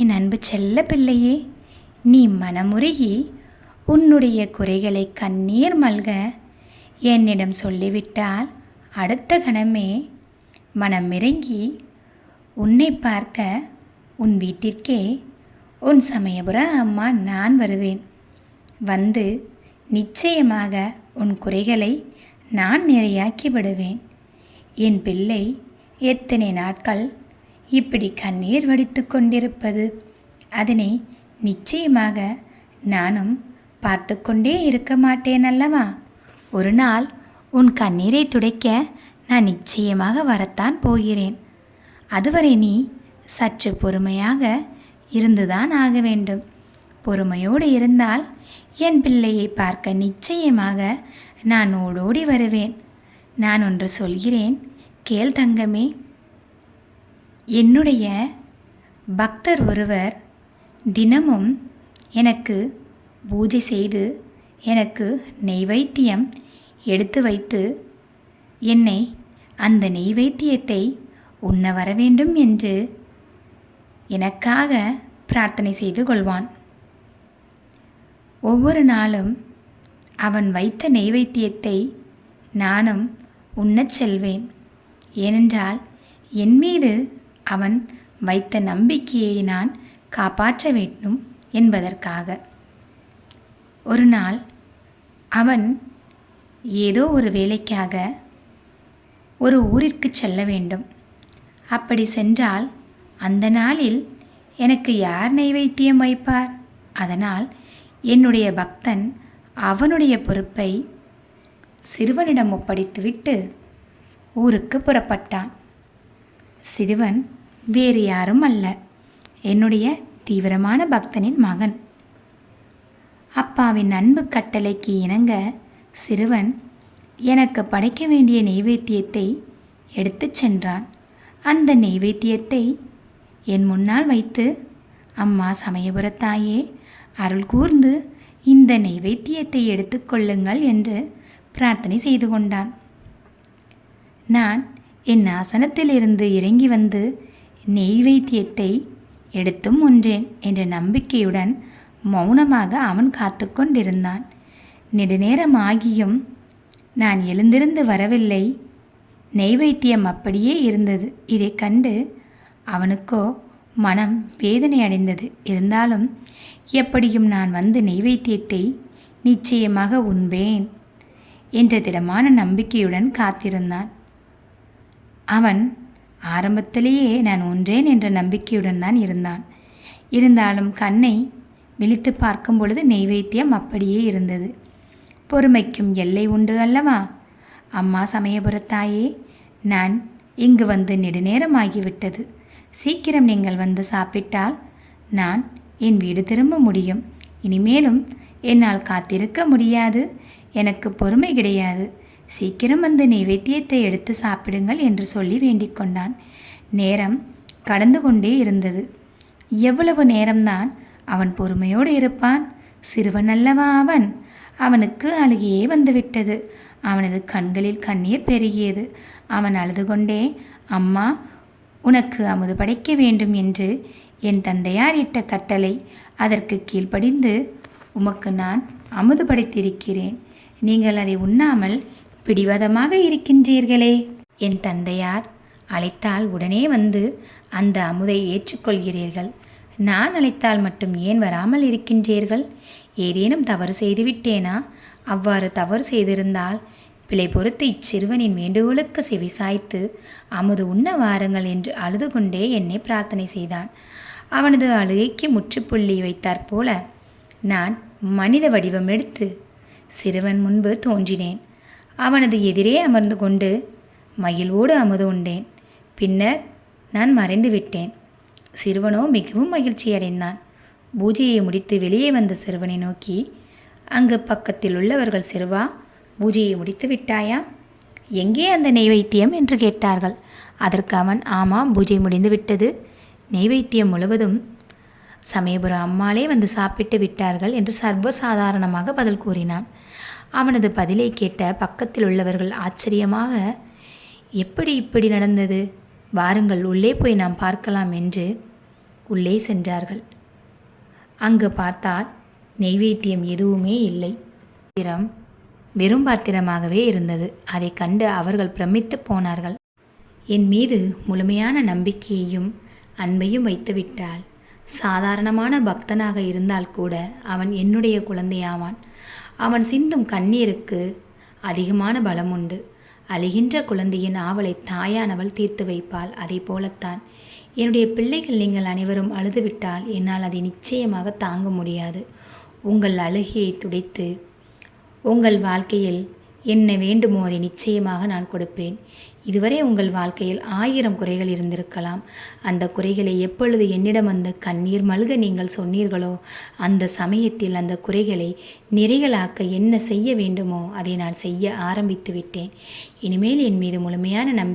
என் அன்பு செல்ல பிள்ளையே நீ மனமுருகி உன்னுடைய குறைகளை கண்ணீர் மல்க. என்னிடம் சொல்லிவிட்டால் அடுத்த கணமே மனமிறங்கி உன்னை பார்க்க உன் வீட்டிற்கே உன் சமயபுர அம்மா நான் வருவேன். வந்து நிச்சயமாக உன் குறைகளை நான் நிறையாக்கி விடுவேன் என் பிள்ளை எத்தனை நாட்கள் இப்படி கண்ணீர் வடித்து கொண்டிருப்பது. அதனை நிச்சயமாக நானும் பார்த்து கொண்டே இருக்க மாட்டேன் அல்லவா? ஒரு நாள் உன் கண்ணீரை துடைக்க நான் நிச்சயமாக வரத்தான் போகிறேன். அதுவரை நீ சற்று பொறுமையாக இருந்துதான் ஆக வேண்டும். பொறுமையோடு இருந்தால் என் பிள்ளையை பார்க்க நிச்சயமாக நான் ஓடோடி வருவேன். நான் ஒன்று சொல்கிறேன் கேள் தங்கமே என்னுடைய பக்தர் ஒருவர் தினமும் எனக்கு பூஜை செய்து எனக்கு நெய்வேத்தியம் எடுத்து வைத்து என்னை அந்த நெய்வேத்தியத்தை உண்ண வர வேண்டும் என்று எனக்காக பிரார்த்தனை செய்து கொள்வான். ஒவ்வொரு நாளும் அவன் வைத்த நெய்வேத்தியத்தை நானும் உண்ணச் செல்வேன். ஏனென்றால் என் மீது அவன் வைத்த நம்பிக்கையை நான் காப்பாற்ற வேண்டும் என்பதற்காக. ஒரு நாள் அவன் ஏதோ ஒரு வேலைக்காக ஒரு ஊரிற்கு செல்ல வேண்டும். அப்படி சென்றால் அந்த நாளில் எனக்கு யார் நைவேத்தியம் வைப்பார்? அதனால் என்னுடைய பக்தன் அவனுடைய பொறுப்பை சிறுவனிடம் ஒப்படைத்துவிட்டு ஊருக்கு புறப்பட்டான். சிறுவன் வேறு யாரும் அல்ல. என்னுடைய தீவிரமான பக்தனின் மகன். அப்பாவின் அன்பு கட்டளைக்கு இணங்க சிறுவன் எனக்கு படைக்க வேண்டிய நெய்வேத்தியத்தை எடுத்துச் சென்றான். அந்த நெய்வேத்தியத்தை என் முன்னால் வைத்து அம்மா சமயபுரத்தாயே அருள் கூர்ந்து இந்த நெய்வேத்தியத்தை எடுத்துக்கொள்ளுங்கள் என்று பிரார்த்தனை செய்து கொண்டான். நான் என் ஆசனத்திலிருந்து இறங்கி வந்து நெய்வேத்தியத்தை எடுத்தும் ஒன்றேன் என்ற நம்பிக்கையுடன் மௌனமாக அவன் காத்து கொண்டிருந்தான். நெடுநேரம் ஆகியும் நான் எழுந்திருந்து வரவில்லை. நெய்வேத்தியம் அப்படியே இருந்தது. இதை கண்டு அவனுக்கோ மனம் வேதனை அடைந்தது. இருந்தாலும் எப்படியும் நான் வந்து நெய்வேத்தியத்தை நிச்சயமாக உண்பேன் என்ற திடமான நம்பிக்கையுடன் காத்திருந்தான். அவன் ஆரம்பத்திலேயே நான் ஒன்றேன் என்ற நம்பிக்கையுடன் தான் இருந்தான். இருந்தாலும் கண்ணை விழித்து பார்க்கும் பொழுது நெய்வேத்தியம் அப்படியே இருந்தது. பொறுமைக்கும் எல்லை உண்டு அல்லவா? அம்மா சமயபுரத்தாயே நான் இங்கு வந்து நெடுநேரமாகிவிட்டது. சீக்கிரம் நீங்கள் வந்து சாப்பிட்டால் நான் என் வீடு திரும்ப முடியும். இனிமேலும் என்னால் காத்திருக்க முடியாது. எனக்கு பொறுமை கிடையாது. சீக்கிரம் வந்து நைவேத்தியத்தை எடுத்து சாப்பிடுங்கள் என்று சொல்லி வேண்டிக் கொண்டான் நேரம் கடந்து கொண்டே இருந்தது. எவ்வளவு நேரம்தான் அவன் பொறுமையோடு இருப்பான்? சிறுவன் அல்லவா அவன்? அவனுக்கு அழுகியே வந்துவிட்டது. அவனது கண்களில் கண்ணீர் பெருகியது. அவன் அழுது கொண்டே அம்மா உனக்கு அமுது படைக்க வேண்டும் என்று என் தந்தையார் இட்ட கட்டளை அதற்கு கீழ்ப்படிந்து உமக்கு நான் அமுது படைத்திருக்கிறேன். நீங்கள் அதை உண்ணாமல் பிடிவாதமாக இருக்கின்றீர்களே. என் தந்தையார் அழைத்தால் உடனே வந்து அந்த அமுதை ஏற்றுக்கொள்கிறீர்கள். நான் அழைத்தால் மட்டும் ஏன் வராமல் இருக்கின்றீர்கள்? ஏதேனும் தவறு செய்துவிட்டேனா? அவ்வாறு தவறு செய்திருந்தால் பிழை பொறுத்து இச்சிறுவனின் வேண்டுகோளுக்கு செவிசாய்த்து அமுது உண்ண வாருங்கள் என்று அழுது கொண்டே என்னை பிரார்த்தனை செய்தான். அவனது அழுகைக்கு முற்றுப்புள்ளி வைத்தாற் போல நான் மனித வடிவம் எடுத்து சிறுவன் முன்பு தோன்றினேன். அவனது எதிரே அமர்ந்து கொண்டு மகிழ்வோடு அமுது உண்டேன் பின்னர் நான் மறைந்து விட்டேன். சிறுவனோ மிகவும் மகிழ்ச்சி அடைந்தான். பூஜையை முடித்து வெளியே வந்த சிறுவனை நோக்கி அங்கு பக்கத்தில் உள்ளவர்கள் சிறுவா பூஜையை முடித்து விட்டாயா? எங்கே அந்த நெய்வைத்தியம் என்று கேட்டார்கள். அதற்கு அவன் ஆமாம் பூஜை முடிந்து விட்டது. நெய்வைத்தியம் முழுவதும் சமயபுரம் அம்மாளே வந்து சாப்பிட்டு விட்டார்கள் என்று சர்வசாதாரணமாக பதில் கூறினான். அவனது பதிலை கேட்ட பக்கத்தில் உள்ளவர்கள் ஆச்சரியமாக எப்படி இப்படி நடந்தது? வாருங்கள் உள்ளே போய் நாம் பார்க்கலாம் என்று உள்ளே சென்றார்கள். அங்கு பார்த்தால் நெய்வேத்தியம் எதுவுமே இல்லை. பாத்திரம் வெறும் பாத்திரமாகவே இருந்தது. அதை கண்டு அவர்கள் பிரமித்து போனார்கள். என் மீது முழுமையான நம்பிக்கையையும் அன்பையும் வைத்துவிட்டால் சாதாரணமான பக்தனாக இருந்தால் கூட அவன் என்னுடைய குழந்தையாவான். அவன் சிந்தும் கண்ணீருக்கு அதிகமான பலம் உண்டு அழுகின்ற குழந்தையின் ஆவலை தாயானவள் தீர்த்து வைப்பாள். அதை போலத்தான். என்னுடைய பிள்ளைகள் நீங்கள் அனைவரும் அழுதுவிட்டால் என்னால் அதை நிச்சயமாக தாங்க முடியாது. உங்கள் அழுகையை துடைத்து உங்கள் வாழ்க்கையில் என்ன வேண்டுமோ அதை நிச்சயமாக நான் கொடுப்பேன். இதுவரை உங்கள் வாழ்க்கையில் ஆயிரம் குறைகள் இருந்திருக்கலாம். அந்த குறைகளை எப்பொழுது என்னிடம் வந்து கண்ணீர் மல்க நீங்கள் சொன்னீர்களோ அந்த சமயத்தில் அந்த குறைகளை நிறைகளாக்க என்ன செய்ய வேண்டுமோ அதை நான் செய்ய ஆரம்பித்து விட்டேன். இனிமேல் என் மீது முழுமையான நம்பிக்கை